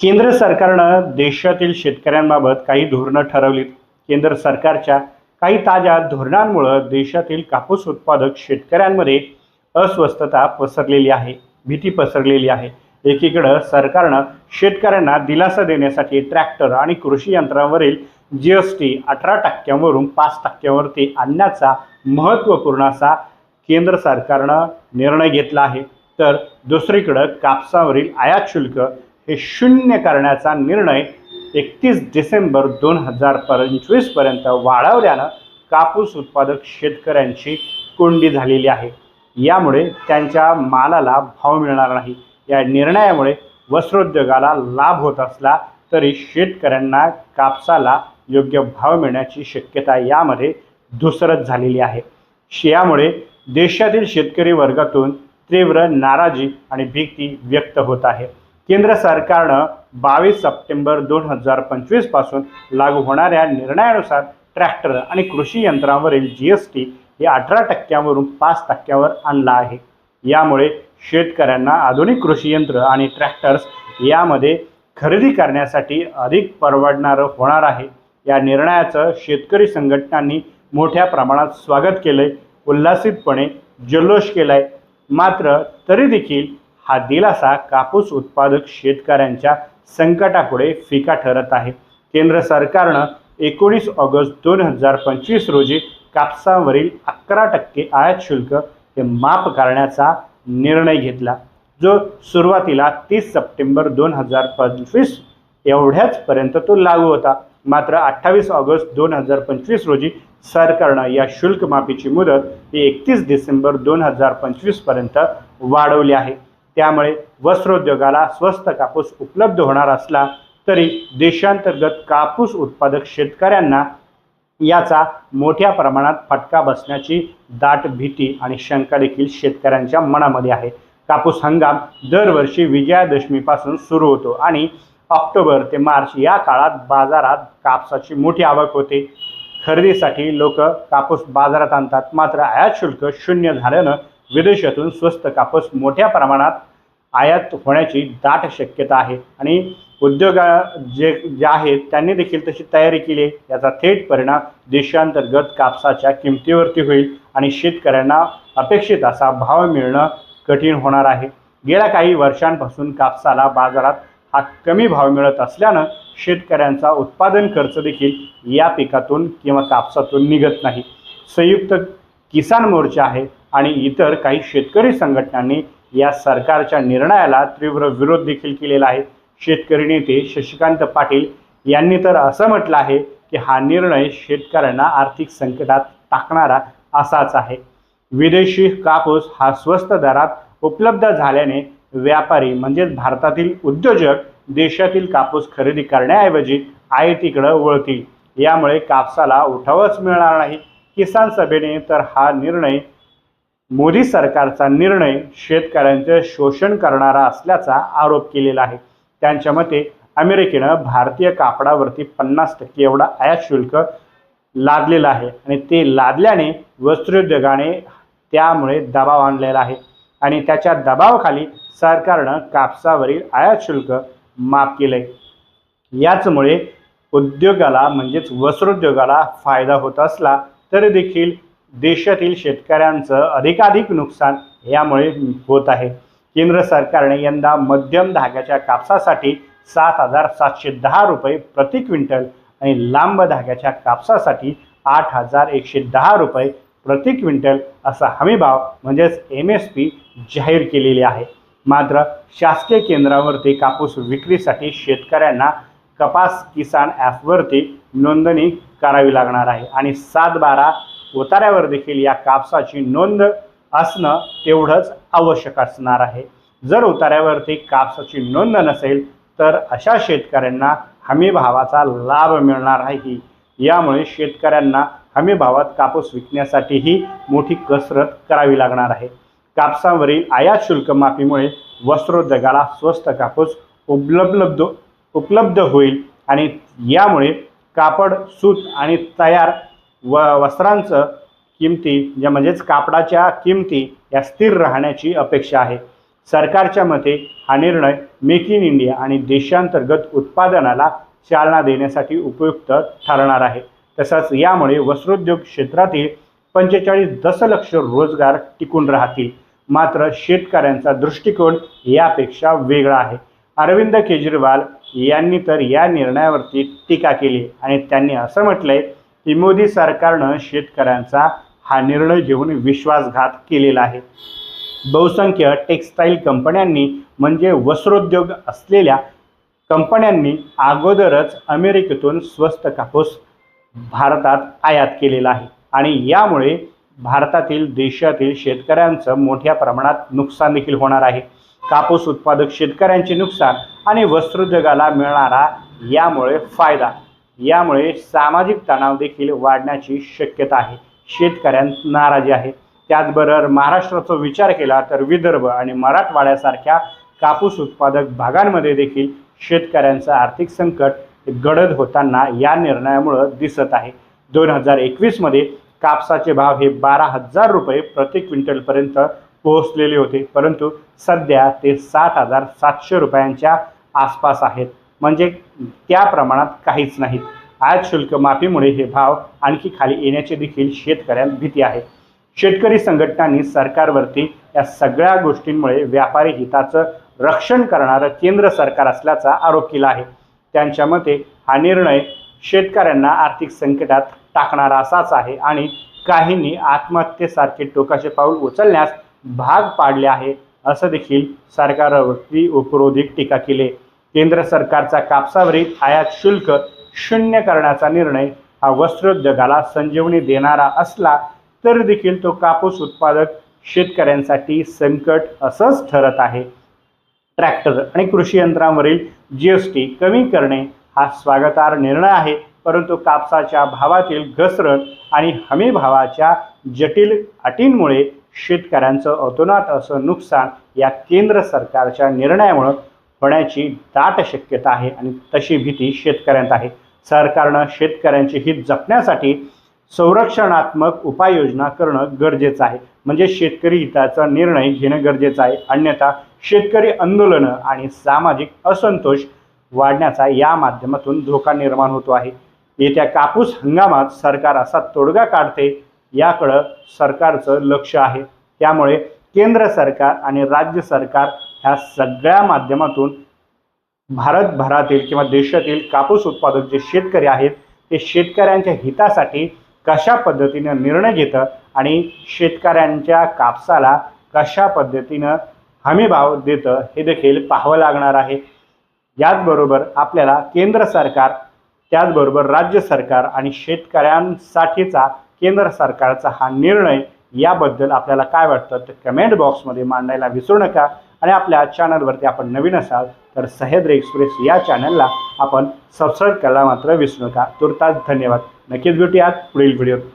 केंद्र सरकारनं देशातील शेतकऱ्यांबाबत काही धोरणं ठरवलीत. केंद्र सरकारच्या काही ताज्या धोरणांमुळं देशातील कापूस उत्पादक शेतकऱ्यांमध्ये अस्वस्थता पसरलेली आहे भीती पसरलेली आहे. एकीकडं सरकारनं शेतकऱ्यांना दिलासा देण्यासाठी ट्रॅक्टर आणि कृषी यंत्रावरील जी एस टी अठरा टक्क्यांवरून पाच टक्क्यावरती आणण्याचा महत्त्वपूर्ण असा केंद्र सरकारनं निर्णय घेतला आहे. तर दुसरीकडं कापसावरील आयात शुल्क हे शून्य करण्याचा निर्णय एकतीस डिसेंबर दोन हजार पंचवीसपर्यंत वाढवल्यानं कापूस उत्पादक शेतकऱ्यांची कोंडी झालेली आहे. यामुळे त्यांच्या मालाला भाव मिळणार नाही. या निर्णयामुळे वस्त्रोद्योगाला लाभ होत असला तरी शेतकऱ्यांना कापसाला योग्य भाव मिळण्याची शक्यता यामध्ये धुसरत झालेली आहे. यामुळे देशातील शेतकरी वर्गातून तीव्र नाराजी आणि भीती व्यक्त होत आहे. केंद्र सरकारनं बावीस सप्टेंबर दोन हजार पंचवीसपासून लागू होणाऱ्या निर्णयानुसार ट्रॅक्टर आणि कृषी यंत्रांवरील जी एस टी हे अठरा टक्क्यावरून पाच टक्क्यावर आणला आहे. यामुळे शेतकऱ्यांना आधुनिक कृषी यंत्र आणि ट्रॅक्टर्स यामध्ये खरेदी करण्यासाठी अधिक परवडणारं होणार आहे. या निर्णयाचं शेतकरी संघटनांनी मोठ्या प्रमाणात स्वागत केलं आहे उल्हासितपणे जल्लोष केलाय. मात्र तरी देखील हा दिलासा कापूस उत्पादक शेतकऱ्यांच्या संकटापुढे फिका ठरत आहे. केंद्र सरकारनं एकोणीस ऑगस्ट दोन हजार पंचवीस रोजी कापसावरील अकरा टक्के आयात शुल्क हे माफ करण्याचा निर्णय घेतला जो सुरुवातीला तीस सप्टेंबर दोन हजार पंचवीस एवढ्याचपर्यंत तो लागू होता. मात्र अठ्ठावीस ऑगस्ट दोन हजार पंचवीस रोजी सरकारनं या शुल्क माफीची मुदत ही एकतीस डिसेंबर दोन हजार पंचवीसपर्यंत वाढवली आहे. त्यामुळे वस्त्रोद्योगाला स्वस्त कापूस उपलब्ध होणार असला तरी देशांतर्गत कापूस उत्पादक शेतकऱ्यांना याचा मोठ्या प्रमाणात फटका बसण्याची दाट भीती आणि शंका देखील शेतकऱ्यांच्या मनामध्ये आहे. कापूस हंगाम दरवर्षी विजयादशमीपासून सुरू होतो आणि ऑक्टोबर ते मार्च या काळात बाजारात कापसाची मोठी आवक होते. खरेदीसाठी लोक कापूस बाजारात आणतात. मात्र आयात शुल्क शून्य झाल्यानं विदेशातून स्वस्त कापूस मोठ्या प्रमाणात आयात होण्याची दाट शक्यता आहे. आणि उद्योगा जे जे आहेत त्यांनी देखील तशी तयारी केली आहे. याचा थेट परिणाम देशांतर्गत कापसाच्या किमतीवरती होईल आणि शेतकऱ्यांना अपेक्षित असा भाव मिळणं कठीण होणार आहे. गेल्या काही वर्षांपासून कापसाला बाजारात हा कमी भाव मिळत असल्यानं शेतकऱ्यांचा उत्पादन खर्च देखील या पिकातून किंवा कापसातून निघत नाही. संयुक्त किसान मोर्चा आहे. आणि इतर काही शेतकरी संघटनांनी या सरकारच्या निर्णयाला तीव्र विरोध देखील केलेला आहे. शेतकरी नेते शशिकांत पाटील यांनी तर असं म्हटलं आहे की हा निर्णय शेतकऱ्यांना आर्थिक संकटात टाकणारा असाच आहे. विदेशी कापूस हा स्वस्त दरात उपलब्ध झाल्याने व्यापारी म्हणजेच भारतातील उद्योजक देशातील कापूस खरेदी करण्याऐवजी आयातीकडे वळतील. यामुळे कापसाला उठावच मिळणार नाही. किसान सभेने तर हा निर्णय मोदी सरकारचा निर्णय शेतकऱ्यांचे शोषण करणारा असल्याचा आरोप केलेला आहे. त्यांच्या मते अमेरिकेनं भारतीय कापडावरती पन्नास टक्के एवढा आयात शुल्क लादलेलं आहे आणि ते लादल्याने वस्त्रोद्योगाने त्यामुळे दबाव आणलेला आहे आणि त्याच्या दबावाखाली सरकारनं कापसावरील आयात शुल्क माफ केलंय. याचमुळे उद्योगाला म्हणजेच वस्त्रोद्योगाला फायदा होत असला तरी देखील देशातील शेतकऱ्यांचं अधिकाधिक नुकसान यामुळे होत आहे. केंद्र सरकारने यंदा मध्यम धाग्याच्या कापसासाठी सात हजार सातशे दहा रुपये प्रति क्विंटल आणि लांब धाग्याच्या कापसासाठी आठ हजार एकशे दहा रुपये प्रति क्विंटल असा हमीभाव म्हणजेच एम एस पी जाहीर केलेली आहे. मात्र शासकीय केंद्रावरती कापूस विक्रीसाठी शेतकऱ्यांना कपास किसान ॲपवरती नोंदणी करावी लागणार आहे आणि सात बारा उतार्यावर देखील या कापसाची नोंद असणं तेवढंच आवश्यक असणार आहे. जर उतार्यावरती कापसाची नोंद नसेल तर अशा शेतकऱ्यांना हमी भावाचा लाभ मिळणार नाही यामुळे शेतकऱ्यांना हमी भावात कापूस विकण्यासाठीही मोठी कसरत करावी लागणार आहे. कापसावरील आयात शुल्क माफीमुळे वस्त्रोद्योगाला स्वस्त कापूस उपलब्ध उपलब्ध होईल आणि यामुळे कापड सूत आणि तयार व वस्त्रांचं किमती ज्या म्हणजेच कापडाच्या किमती या स्थिर राहण्याची अपेक्षा आहे. सरकारच्या मते हा निर्णय मेक इन इंडिया आणि देशांतर्गत उत्पादनाला चालना देण्यासाठी उपयुक्त ठरणार आहे. तसंच यामुळे वस्त्रोद्योग क्षेत्रातील पंचेचाळीस दशलक्ष रोजगार टिकून राहतील. मात्र शेतकऱ्यांचा दृष्टिकोन यापेक्षा वेगळा आहे. अरविंद केजरीवाल यांनी तर या निर्णयावरती टीका केली आणि त्यांनी असं म्हटलंय की मोदी सरकारनं शेतकऱ्यांचा हा निर्णय घेऊन विश्वासघात केलेला आहे. बहुसंख्य टेक्स्टाईल कंपन्यांनी म्हणजे वस्त्रोद्योग असलेल्या कंपन्यांनी अगोदरच अमेरिकेतून स्वस्त कापूस भारतात आयात केलेला आहे आणि यामुळे भारतातील देशातील शेतकऱ्यांचं मोठ्या प्रमाणात नुकसान देखील होणार आहे. कापूस उत्पादक शेतकऱ्यांचे नुकसान आणि वस्त्रोद्योगाला मिळणारा यामुळे फायदा यामुळे सामाजिक तणाव देखील वाढण्याची शक्यता आहे. शेतकऱ्यांत नाराजी आहे. त्याचबरोबर महाराष्ट्राचा विचार केला तर विदर्भ आणि मराठवाड्यासारख्या कापूस उत्पादक भागांमध्ये देखील शेतकऱ्यांचं आर्थिक संकट गडद होताना या निर्णयामुळं दिसत आहे. दोन हजार एकवीसमध्ये कापसाचे भाव हे बारा हजार रुपये प्रति क्विंटलपर्यंत पोहोचलेले होते. परंतु सध्या ते सात हजार सातशे रुपयांच्या आसपास आहेत. म्हणजे त्या प्रमाणात काहीच नाहीत. आज शुल्क माफीमुळे हे भाव आणखी खाली येण्याची देखील शेतकऱ्यांना भीती आहे. शेतकरी संघटनांनी सरकारवरती या सगळ्या गोष्टींमुळे व्यापारी हिताचं रक्षण करणारं केंद्र सरकार असल्याचा आरोप केला आहे. त्यांच्या मते हा निर्णय शेतकऱ्यांना आर्थिक संकटात टाकणारा असाच आहे आणि काहींनी आत्महत्येसारखे टोकाचे पाऊल उचलण्यास भाग पाडले आहे असं देखील सरकारवरती उपरोधिक टीका केली केंद्र सरकारचा कापसावरील आयात शुल्क शून्य करण्याचा निर्णय हा वस्त्रोद्योगाला संजीवनी देणारा असला तर देखील तो कापूस उत्पादक शेतकऱ्यांसाठी संकट असंच ठरत आहे. ट्रॅक्टर आणि कृषी यंत्रांवरील जी एस टी कमी करणे हा स्वागतार्ह निर्णय आहे परंतु कापसाच्या भावातील घसरण आणि हमी भावाच्या जटिल अटींमुळे शेतकऱ्यांचं अतोनात असं नुकसान या केंद्र सरकारच्या निर्णयामुळं होण्याची दाट शक्यता आहे आणि तशी भीती शेतकऱ्यांत आहे. सरकारनं शेतकऱ्यांचे हित जपण्यासाठी संरक्षणात्मक उपाययोजना करणं गरजेचं आहे. म्हणजे शेतकरी हिताचा निर्णय घेणं गरजेचं आहे. अन्यथा शेतकरी आंदोलनं आणि सामाजिक असंतोष वाढण्याचा या माध्यमातून धोका निर्माण होतो आहे. येत्या कापूस हंगामात सरकार असा तोडगा काढते याकडं सरकारचं लक्ष आहे. त्यामुळे केंद्र सरकार आणि राज्य सरकार ह्या सगळ्या माध्यमातून भारतभरातील किंवा देशातील कापूस उत्पादक जे शेतकरी आहेत ते शेतकऱ्यांच्या हितासाठी कशा पद्धतीनं निर्णय घेतं आणि शेतकऱ्यांच्या कापसाला कशा पद्धतीनं हमीभाव देतं हे देखील पाहावं लागणार आहे. याचबरोबर आपल्याला केंद्र सरकार त्याचबरोबर राज्य सरकार आणि शेतकऱ्यांसाठीचा केंद्र सरकारचा हा निर्णय याबद्दल आपल्याला काय वाटतं तर कमेंट बॉक्समध्ये मांडायला विसरू नका. आणि आपल्या चॅनलवरती आपण नवीन असाल तर सह्याद्री एक्सप्रेस या चॅनलला आपण सबस्क्राईब करायला मात्र विसरू नका. तुर्तास धन्यवाद. नक्कीच भेटूयात पुढील व्हिडिओ